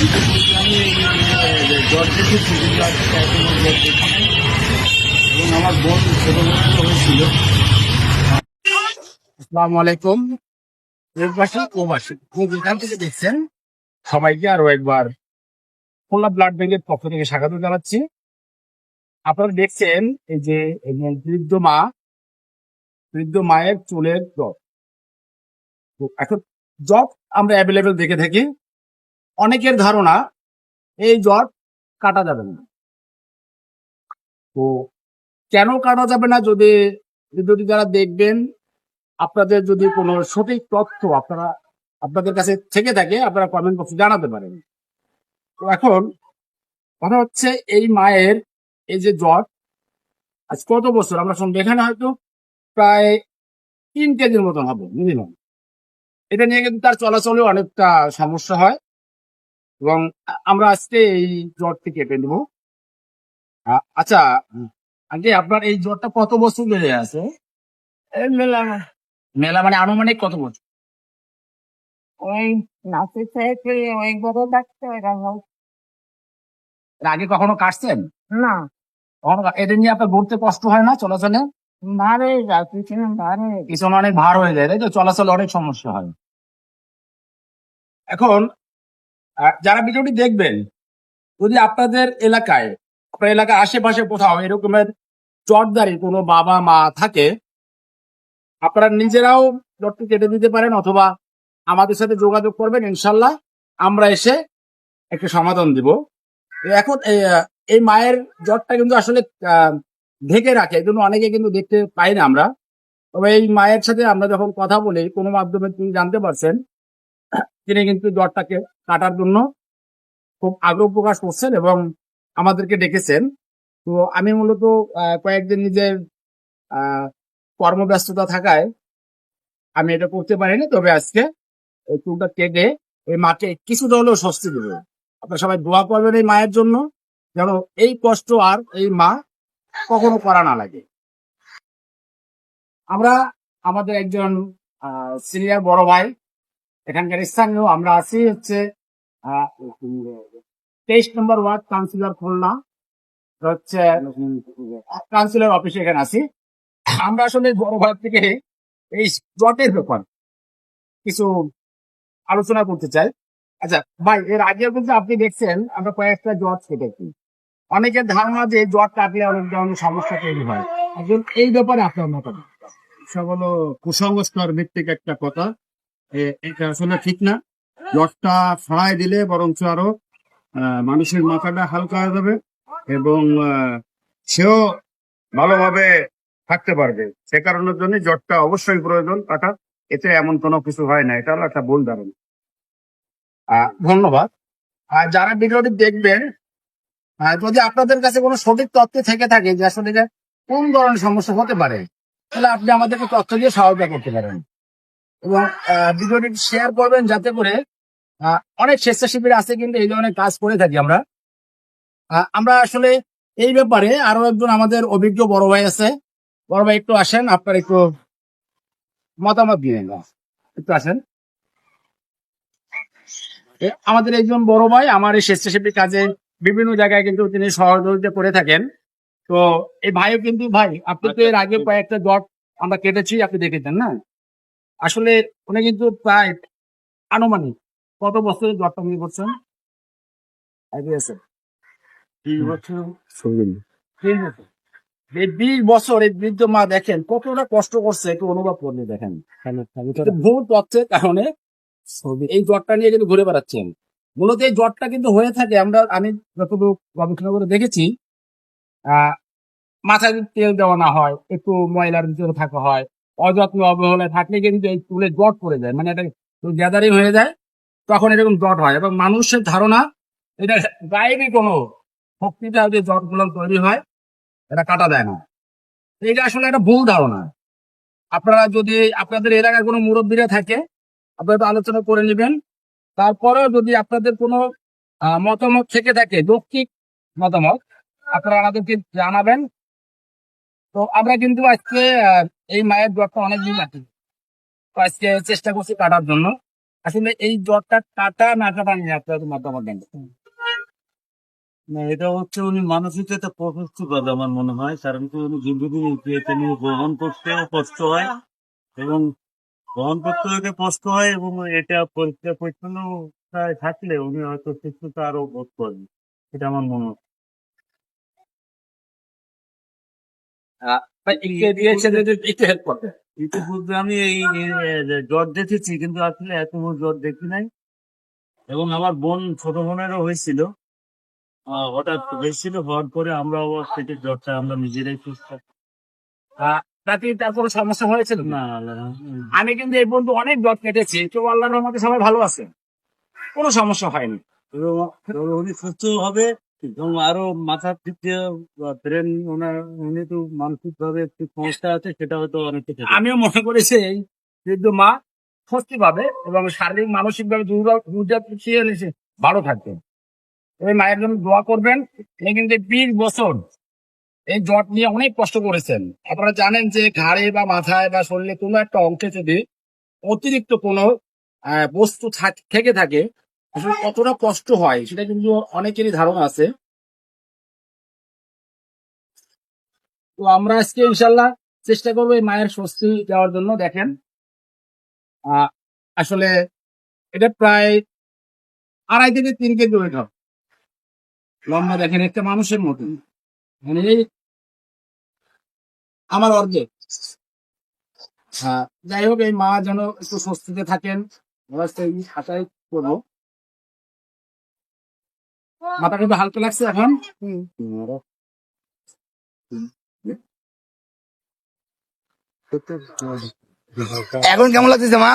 আমার থেকে দেখছেন? সবাইকে একবার ব্লাড ব্যাংকের থেকে স্বাগত জানাচ্ছি। আপনারা দেখছেন এই যে বৃদ্ধ মা, বৃদ্ধ মায়ের চুলের জ্বর। তো এখন জব আমরা অ্যাভেলেবেল দেখে থাকি। অনেকের ধারণা এই জ্বর কাটা যাবে না। তো কেন কাটা যাবে না? যদি ভিডিওটি যারা দেখবেন, আপনাদের যদি কোনো সঠিক তথ্য আপনারা, আপনাদের কাছে থেকে থাকে, আপনারা কমেন্ট বক্সে জানাতে পারেন। তো এখন কথা হচ্ছে এই মায়ের এই যে জ্বর, আজ কত বছর? আমরা শুনব এখানে হয়তো প্রায় তিন কেজির মতন হবে মিনিমাম এটা নিয়ে কিন্তু তার চলাচলে অনেকটা সমস্যা হয়। এবং আমরা আজকে এই জ্বরটি কেটে নেব। আচ্ছা আগে আপনার এই জ্বরটা কত বছর ধরে আছে? মেলা। মেলা মানে আনুমানিক কত বছর? ওই নাচের থেকে ওই বড় ডাকতে আগে কখনো কাটছেন? না। কখনো এটা নিয়ে আপনার ঘুরতে কষ্ট হয় না চলাচলে? মারে যা পিছনে মারে পিছনে অনেক ভার হয়ে যায় তাই তো? চলাচলে অনেক সমস্যা হয়। এখন যারা ভিডিওটি দেখবেন যদি আপনাদের এলাকায় আপনার এলাকার আশেপাশে কোথাও এরকমের চটদারি কোনো বাবা মা থাকে আপনারা নিজেরাও জ্বরটি কেটে দিতে পারেন অথবা আমাদের সাথে যোগাযোগ করবেন ইনশাল্লাহ আমরা এসে একটা সমাধান দিব। এখন এই, মায়ের জ্বরটা কিন্তু আসলে ঢেকে রাখে এই জন্য অনেকে কিন্তু দেখতে পাই না আমরা। তবে এই মায়ের সাথে আমরা যখন কথা বলি কোনো মাধ্যমে তিনি জানতে পারছেন তিনি কিন্তু জ্বরটাকে কাটার জন্য খুব আগ্রহ প্রকাশ করছেন এবং আমাদেরকে ডেকেছেন। তো আমি মূলত কয়েকদিন নিজের কর্মব্যস্ততা থাকায় আমি এটা করতে পারিনি। তবে আজকে চুলটা কেটে এই মাকে কিছুটা হলেও স্বস্তি দেবে। আপনারা সবাই দোয়া করবেন এই মায়ের জন্য যেন এই কষ্ট আর এই মা কখনো করা না লাগে। আমরা আমাদের একজন সিনিয়র বড় ভাই এখানকার স্থানীয়, আমরা আছি হচ্ছে তেইশ নম্বর ওয়ার্ড কাউন্সিলর খুলনা। হচ্ছে, কাউন্সিলর অফিসে এখানে আছি। আমরা আসলে বড় ভাই থেকে এই জটের ব্যাপার কিছু আলোচনা করতে চাই। আচ্ছা ভাই, এর আগে কিন্তু আপনি দেখছেন, আমরা কয়েকটা জট কেটেছি অনেকের ধারণা যে জট কাটলে অনেক ধরনের সমস্যা তৈরি হয়। একজন, এই ব্যাপারে আপনার মতামত? সব হলো কুসংস্কার ভিত্তিক একটা কথা। আসলে ঠিক না। জ্বরটা ছড়াই দিলে বরঞ্চ আরও মানুষের মাথাটা হালকা হয়ে যাবে এবং সেও ভালোভাবে থাকতে পারবে। সে কারণের জন্য জ্বরটা অবশ্যই প্রয়োজন কাটা এতে এমন কোনো কিছু হয় না। এটা হলো একটা ভুল ধারণা। ধন্যবাদ। আর যারা ভিডিওটি দেখবেন যদি আপনাদের কাছে কোনো সঠিক তথ্য থেকে থাকে যে আসলে কোন ধরনের সমস্যা হতে পারে, তাহলে আপনি আমাদেরকে তথ্য দিয়ে সহায়তা করতে পারেন। এবং ভিডিওটি শেয়ার করবেন যাতে করে আহ, অনেক স্বেচ্ছাসেবীরা আছে কিন্তু এই ধরনের কাজ করে থাকি আমরা। আমরা আসলে এই ব্যাপারে আরও একজন আমাদের অভিজ্ঞ বড় ভাই আছে। বড় ভাই একটু আসেন আপনার একটু মতামত দিয়ে একটু আসেন। আমাদের একজন বড় ভাই আমার এই স্বেচ্ছাসেবী কাজে বিভিন্ন জায়গায় কিন্তু তিনি সহযোগিতা করে থাকেন। তো এই ভাইও কিন্তু ভাই আপনি তো এর আগে কয়েকটা জট আমরা কেটেছি আপনি দেখেছেন না? আসলে উনি কিন্তু প্রায় আনুমানিক কত বছরের উনি করছেন? বছর। এই বিশ বছর এই বৃদ্ধ মা দেখেন কতটা কষ্ট করছে একটু অনুভব করলে দেখেন। ভুল তথ্যের কারণে এই জ্বরটা নিয়ে কিন্তু ঘুরে বেড়াচ্ছেন। মূলত এই জ্বরটা কিন্তু হয়ে থাকে আমরা আমি যতটুকু গবেষণা করে দেখেছি আহ মাথায় তেল দেওয়া না হয় একটু ময়লার ভিতরে থাকা হয় অযত্ন অবহেলায় থাকলে কিন্তু এই চুলে জট পড়ে যায়। মানে এটা গ্যাদারিং হয়ে যায়, তখন এরকম জট হয় এবং মানুষের ধারণা এটা গায়েবই কোনো শক্তিতে যে জটগুলো তৈরি হয়, এটা কাটা দেয় না। এটা আসলে একটা ভুল ধারণা। আপনারা যদি আপনাদের এলাকায় কোনো মুরব্বীরা থাকে, আপনারা তো আলোচনা করে নেবেন। তারপরেও যদি আপনাদের কোনো মতামত থেকে থাকে, যৌক্তিক মতামত, আপনারা আমাদেরকে জানাবেন। তো আমরা কিন্তু আজকে এই মায়ের জ্বরটা অনেক দিন আছে তো আজকে চেষ্টা করছি কাটার জন্য। আসলে এই জ্বরটা কাটা না কাটা নিয়ে আপনার মতামত দেন না, এটা হচ্ছে উনি মানসিক একটা প্রশস্তিবাদ আমার মনে হয়, কারণ কি উনি দীর্ঘদিন এটা গ্রহণ করতেও কষ্ট হয় এবং গ্রহণ করতে হতে কষ্ট হয় এবং এটা পরিষ্কার পরিচ্ছন্ন থাকলে উনি হয়তো সুস্থতা আরও বোধ করবেন এটা আমার মনে হয়। ইতিপূর্বে আমি এই জ্বর দেখেছি কিন্তু আসলে এত জ্বর দেখি নাই। এবং আমার বোন ছোট বোনেরও হয়েছিল। হঠাৎ হয়েছিল হওয়ার পরে আমরা আবার থেকে জ্বরটা আমরা নিজেরাই সুস্থ। তাতে তার কোনো সমস্যা হয়েছিল? না আমি কিন্তু এই বন্ধু অনেক জ্বর কেটেছি তো আল্লাহর রহমতে সবাই ভালো আছে। কোনো সমস্যা হয়নি। উনি সুস্থ হবে এবং আরও মাথার দিক দিয়ে মানসিক ভাবে একটু সমস্যা আছে, সেটা হয়তো অনেক কিছু আমিও মনে করেছি এই মা স্বস্তি পাবে এবং শারীরিক মানসিক ভাবে এনেছে ভালো থাকবে। এই মায়ের জন্য দোয়া করবেন কিন্তু বিশ বছর এই জট নিয়ে অনেক কষ্ট করেছেন। আপনারা জানেন যে ঘাড়ে বা মাথায় বা শরীরে কোনো একটা অংশে যদি অতিরিক্ত কোনো বস্তু থেকে থাকে আসলে কতটা কষ্ট হয় সেটা কিন্তু অনেকেরই ধারণা আছে। তো আমরা আজকে ইনশাল্লাহ চেষ্টা করব এই মায়ের স্বস্তি দেওয়ার জন্য, দেখেন। আসলে এটা প্রায় আড়াই থেকে তিন কেজি ওয়েট হবে। লম্বা দেখেন, একটা মানুষের মতো। মানে আমার অর্ধেক। হ্যাঁ যাই হোক, এই মা যেন একটু স্বস্তিতে থাকেন, আমরা সেই আশাই করব। মাথাটা একটু হালকা লাগছে এখন। এখন কেমন লাগতেছে মা?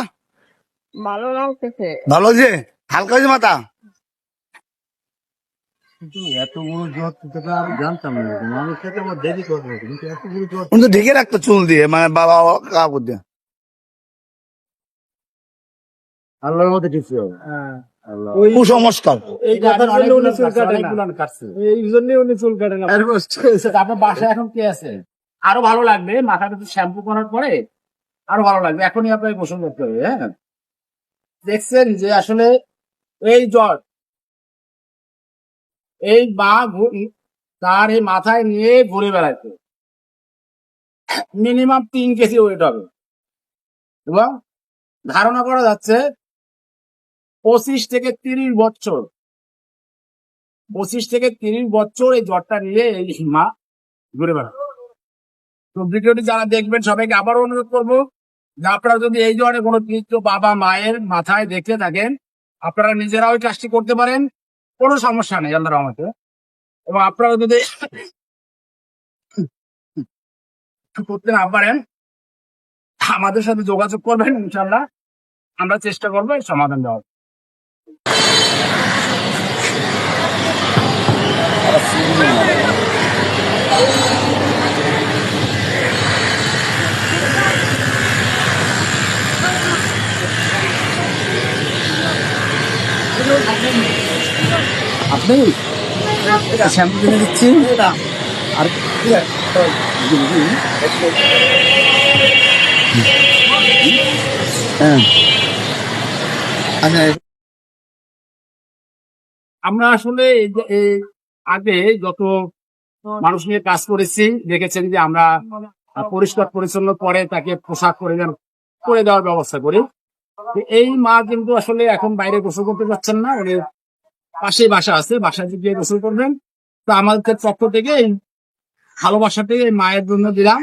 ভালো লাগতেছে। ভালো হয়েছে হালকা হয়েছে মাথা? কিন্তু এত বড় জ্বর তো আমি জানতাম না। মানুষ সাথে আমার দেরি করবে কিন্তু এত বড় জ্বর কিন্তু ঢেকে রাখতো চুল দিয়ে মানে বাবা কাপড় দিয়ে। আল্লাহর মধ্যে কিছু হবে। আল্লাহ কুসংস্কার। এই কথার জন্য উনি চুল কাটে না। এই জন্য উনি চুল কাটে না। আপনার বাসায় এখন কে আছে? আরও ভালো লাগবে। মাথাটা একটু শ্যাম্পু করার পরে আরও ভালো লাগবে। এখনই আপনাকে গোসল করতে হবে হ্যাঁ? দেখছেন যে আসলে এই জ্বর এই মা ঘু- তার এই মাথায় নিয়ে ঘুরে বেড়াইছে মিনিমাম তিন কেজি ওয়েট হবে। এবং ধারণা করা যাচ্ছে পঁচিশ থেকে তিরিশ বছর। পঁচিশ থেকে তিরিশ বছর এই জ্বরটা নিয়ে এই মা ঘুরে বেড়াবে তো ভিডিওটি যারা দেখবেন, সবাইকে আবারও অনুরোধ করব, যে আপনারা যদি এই ধরনের কোনো কিছু বাবা মায়ের মাথায় দেখে থাকেন, আপনারা নিজেরাও ওই কাজটি করতে পারেন, কোনো সমস্যা নেই, আল্লাহ রহমতে। এবং আপনারা যদি করতে না পারেন, আমাদের সাথে যোগাযোগ করবেন ইনশাল্লাহ আমরা চেষ্টা করব সমাধান দেওয়ার। আপনি শ্যাম্পু কিনে দিচ্ছি আর হ্যাঁ। আচ্ছা আমরা আসলে আগে যত মানুষ নিয়ে কাজ করেছি দেখেছেন যে আমরা পরিষ্কার পরিচ্ছন্ন পরে তাকে পোশাক করে দেন করে দেওয়ার ব্যবস্থা করি। এই মা কিন্তু আসলে এখন বাইরে গোসল করতে পারছেন না উনি পাশেই বাসা আছে বাসায় গিয়ে গোসল করবেন। তো আমাদের পক্ষ থেকে এই ভালোবাসাটাই এই মায়ের জন্য দিলাম।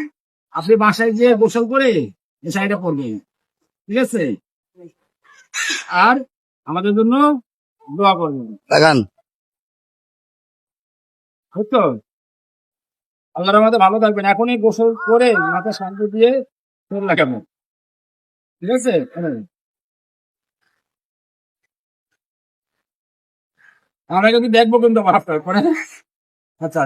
আপনি বাসায় গিয়ে গোসল করে এই শাড়িটা পরবেন ঠিক আছে? আর আমাদের জন্য দোয়া করবেন। হয়তো? আল্লাহর আমাদের ভালো থাকবেন। এখনই গোসল করে মাথা শান্তি দিয়ে তেল লাগাবেন ঠিক আছে। আমরা যদি দেখব কিন্তু আপনার পরে। আচ্ছা।